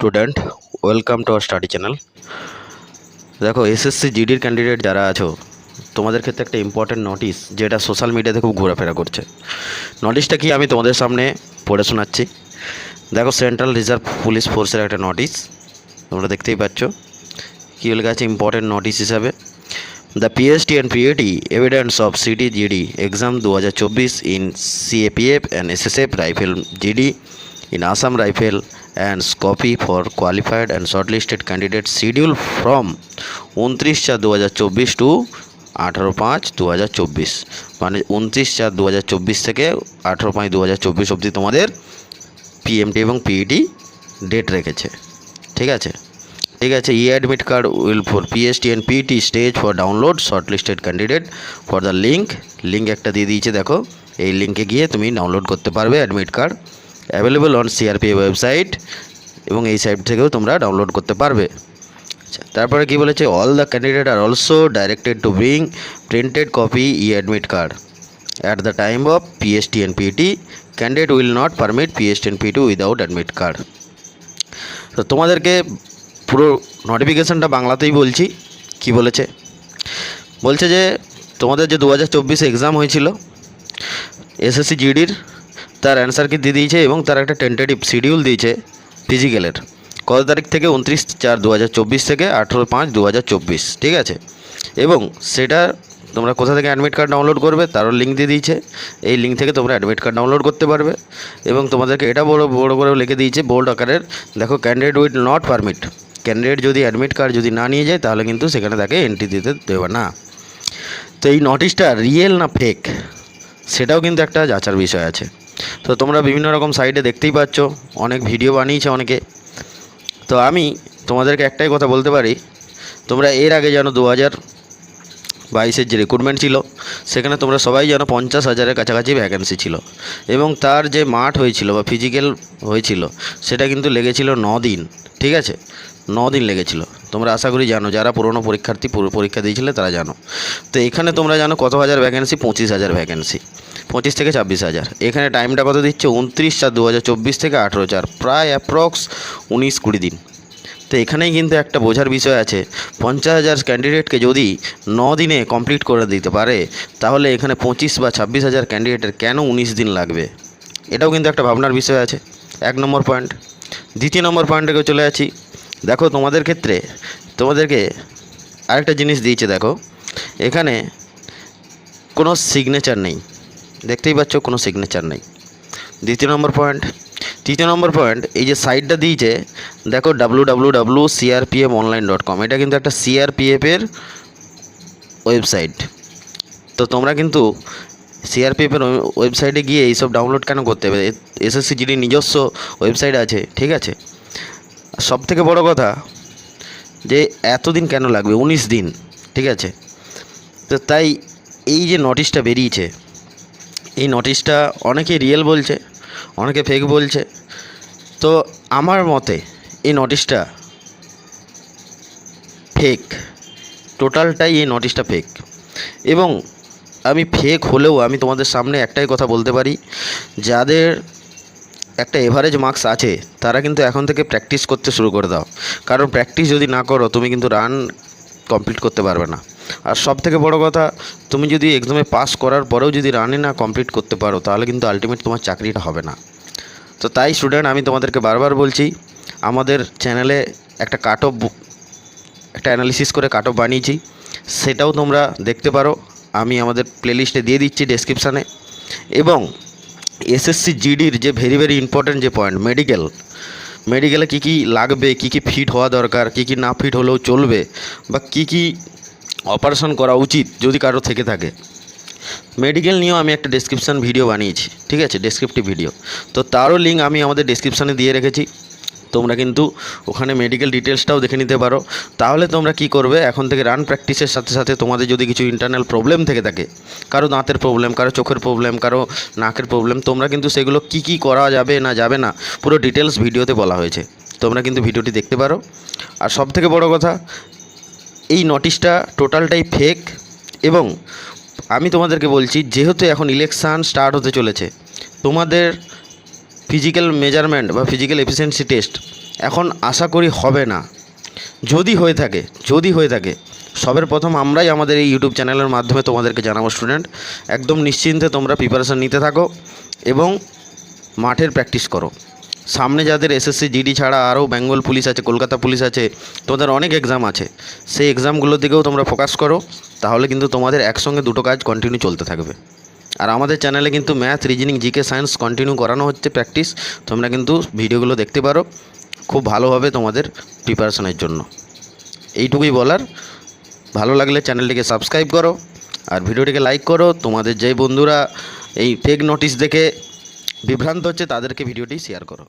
Student welcome to our study channel দেখো SSC জিডির candidate যারা আছো, তোমাদের ক্ষেত্রে একটা ইম্পর্টেন্ট নোটিশ যেটা সোশ্যাল মিডিয়াতে খুব ঘোরাফেরা করছে। নোটিশটা কি? আমি তোমাদের সামনে পড়ে শোনাচ্ছি। দেখো সেন্ট্রাল রিজার্ভ পুলিশ ফোর্সের একটা নোটিশ তোমরা দেখতেই পাচ্ছ। কী লেখা আছে ইম্পর্টেন্ট নোটিশ হিসাবে। The PST and PAT evidence of CT GD exam দু হাজার চব্বিশ in CAPF and SSF rifle GD in Assam Rifle and copy for qualified and shortlisted candidates scheduled from উনত্রিশ চার দু টু আঠারো পাঁচ দু মানে উনত্রিশ চার দু থেকে আঠারো পাঁচ দু অবধি তোমাদের পিএমটি এবং পিইটি ডেট রেখেছে। ঠিক আছে? ঠিক আছে e admit card will for PST and PET stage for download shortlisted candidate for the link link একটা দিয়ে দিয়েছে, দেখো। এই লিঙ্কে গিয়ে তুমি ডাউনলোড করতে পারবে admit card available on CRP website এবং এই সাইট থেকেও তোমরা ডাউনলোড করতে পারবে। আচ্ছা তারপরে কি বলেছে? All the candidate are also directed to bring printed copy e admit card at the time of PST and PT candidate will not permit PST and PT without admit card তো তোমাদেরকে পুরো নোটিফিকেশানটা বাংলাতেই বলছি। কি বলেছে? বলছে যে তোমাদের যে দু হাজার চব্বিশে এক্সাম হয়েছিল এসএসসি জিডির তার অ্যান্সার কি দিয়ে দিয়েছে এবং তার একটা টেন্টেটিভ শিডিউল দিয়েছে ফিজিক্যালের কত তারিখ থেকে? উনত্রিশ চার দু থেকে আঠেরো পাঁচ দু ঠিক আছে? এবং সেটা তোমরা কোথা থেকে অ্যাডমিট কার্ড ডাউনলোড করবে? তারও লিঙ্ক দিয়ে দিয়েছে। এই লিঙ্ক থেকে তোমরা অ্যাডমিট কার্ড ডাউনলোড করতে পারবে। এবং তোমাদেরকে এটা বড় বড় করে লিখে দিয়েছে বোল্ড আকারের। দেখো candidate will not permit candidate যদি অ্যাডমিট কার্ড যদি না নিয়ে যায়, তাহলে কিন্তু সেখানে তাকে এন্ট্রি দিতে দেবে না। তো এই নোটিশটা রিয়েল না ফেক সেটাও কিন্তু একটা যাচার বিষয় আছে। তো তোমরা বিভিন্ন রকম সাইডে দেখতেই পাচ্ছ, অনেক ভিডিও বানিয়েছে অনেকে। তো আমি তোমাদেরকে একটাই কথা বলতে পারি, তোমরা এর আগে যেন দু হাজার বাইশের যে রিক্রুটমেন্ট ছিল, সেখানে তোমরা সবাই যেন পঞ্চাশ হাজারের কাছাকাছি ভ্যাকেন্সি ছিল। এবং তার যে মাঠ হয়েছিল বা ফিজিক্যাল হয়েছিল, সেটা কিন্তু লেগেছিল ন দিন ঠিক আছে? ন দিন লেগেছিল। তোমরা আশা করি জানো, যারা পুরনো পরীক্ষার্থী পরীক্ষা দিয়েছিলে তারা জানো। তো এখানে তোমরা জানো কত হাজার ভ্যাকেন্সি পঁচিশ হাজার ভ্যাকেন্সি পঁচিশ থেকে ছাব্বিশ হাজার। এখানে টাইমটা কত দিচ্ছে? উনত্রিশ চার দু হাজার চব্বিশ থেকে আঠেরো চার। প্রায় অ্যাপ্রক্স উনিশ কুড়ি দিন। তো এখানেই কিন্তু একটা বোঝার বিষয় আছে। পঞ্চাশ হাজার ক্যান্ডিডেটকে যদি ন দিনে কমপ্লিট করে দিতে পারে, তাহলে এখানে পঁচিশ বা ছাব্বিশ হাজার ক্যান্ডিডেটের কেন উনিশ দিন লাগবে? এটাও কিন্তু একটা ভাবনার বিষয় আছে। এক নম্বর পয়েন্ট দ্বিতীয় নম্বর পয়েন্টে চলে আছি দেখো, তোমাদের ক্ষেত্রে, তোমাদেরকে আরেকটা জিনিস দিয়েছে, দেখো। এখানে কোনো সিগনেচার নেই। দেখতেই পাচ্ছ কোনো সিগনেচার নেই। দ্বিতীয় নম্বর পয়েন্ট তৃতীয় নম্বর পয়েন্ট এই যে সাইটটা দিয়েছে, দেখো W W W CRPF online dot com এটা কিন্তু একটা সিআরপিএফের ওয়েবসাইট তো তোমরা কিন্তু সিআরপিএফের ওয়েবসাইটে গিয়ে এইসব ডাউনলোড কেন করতে হবে? এসএসসি জিডি নিজস্ব ওয়েবসাইট আছে, ঠিক আছে? সব থেকে বড় কথা, যে এতদিন কেন লাগবে? উনিশ দিন, ঠিক আছে? তো তাই এই যে নোটিশটা বেরিয়েছে এই নোটিশটা অনেকে রিয়েল বলছে, অনেকে ফেক বলছে। তো আমার মতে এই নোটিশটা ফেক টোটালটাই এই নোটিশটা ফেক এবং আমি ফেক হলেও আমি তোমাদের সামনে একটাই কথা বলতে পারি, যাদের একটা এভারেজ মার্কস আছে, তারা কিন্তু এখন থেকে প্র্যাকটিস করতে শুরু করে দাও। কারণ প্র্যাকটিস যদি না করো, তুমি কিন্তু রান কমপ্লিট করতে পারবে না। আর সব থেকে বড় কথা, তুমি যদি এক্সামে পাস করার পরেও যদি রানে না কমপ্লিট করতে পারো, তাহলে কিন্তু আলটিমেট তোমার চাকরিটা হবে না। তো তাই স্টুডেন্ট আমি তোমাদেরকে বারবার বলছি, আমাদের চ্যানেলে একটা কাট অফ একটা অ্যানালিসিস করে কাট অফ বানিয়েছি। সেটাও তোমরা দেখতে পারো। আমি আমাদের প্লেলিস্টে দিয়ে দিচ্ছি ডেসক্রিপশানে এবং এসএসসি জিডির যে ভেরি ভেরি ইম্পর্ট্যান্ট যে পয়েন্ট মেডিকেল মেডিকেলে কী কী লাগবে, কী কী ফিট হওয়া দরকার, কী কী না ফিট হলেও চলবে, বা কী কী অপারেশন করা উচিত যদি কারও থেকে থাকে। মেডিকেল নিয়েও আমি একটা ডেসক্রিপশান ভিডিও বানিয়েছি, ঠিক আছে? ডেসক্রিপটিভ ভিডিও তো তারও লিঙ্ক আমি আমাদের ডেসক্রিপশানে দিয়ে রেখেছি। তোমরা কিন্তু ওখানে মেডিকেল ডিটেলসটাও দেখে নিতে পারো। তাহলে তোমরা কি করবে? এখন থেকে রান প্র্যাকটিসের সাথে সাথে তোমাদের যদি কিছু ইন্টারনাল প্রবলেম থেকে থাকে, কারও দাঁতের প্রবলেম কারও চোখের প্রবলেম কারও নাকের প্রবলেম তোমরা কিন্তু সেগুলো কি কি করা যাবে না যাবে না পুরো ডিটেলস ভিডিওতে বলা হয়েছে। তোমরা কিন্তু ভিডিওটি দেখতে পারো। আর সব থেকে বড় কথা এই নোটিশটা টোটালটাই ফেক এবং আমি তোমাদেরকে বলছি, যেহেতু এখন ইলেকশান স্টার্ট হতে চলেছে, তোমাদের ফিজিক্যাল মেজারমেন্ট বা ফিজিক্যাল এফিসিয়েন্সি টেস্ট এখন আশা করি হবে না। যদি হয়ে থাকে, যদি হয়ে থাকে, সবের প্রথম আমরাই আমাদের এই ইউটিউব চ্যানেলের মাধ্যমে তোমাদেরকে জানাব স্টুডেন্ট একদম নিশ্চিন্তে তোমরা প্রিপারেশান নিতে থাকো এবং মাঠের প্র্যাকটিস করো। সামনে যাদের এসএসসি জিডি ছাড়া আরও বেঙ্গল পুলিশ আছে, কলকাতা পুলিশ আছে, তোমাদের অনেক এক্সাম আছে। সেই এক্সামগুলোর দিকেও তোমরা ফোকাস করো, তাহলে কিন্তু তোমাদের একসঙ্গে দুটো কাজ কন্টিনিউ চলতে থাকবে। আর আমাদের চ্যানেলে কিন্তু math reasoning GK science continue করানো হচ্ছে প্র্যাকটিস তোমরা কিন্তু ভিডিওগুলো দেখতে পারো, খুব ভালোভাবে তোমাদের প্রিপারেশনের জন্য। এইটুকুই বলার। ভালো লাগলে চ্যানেলটিকে সাবস্ক্রাইব করো, আর ভিডিওটিকে লাইক করো। তোমাদের যেই বন্ধুরা এই ফেক নোটিশ দেখে বিভ্রান্ত হচ্ছে তাদেরকে ভিডিওটি শেয়ার করো।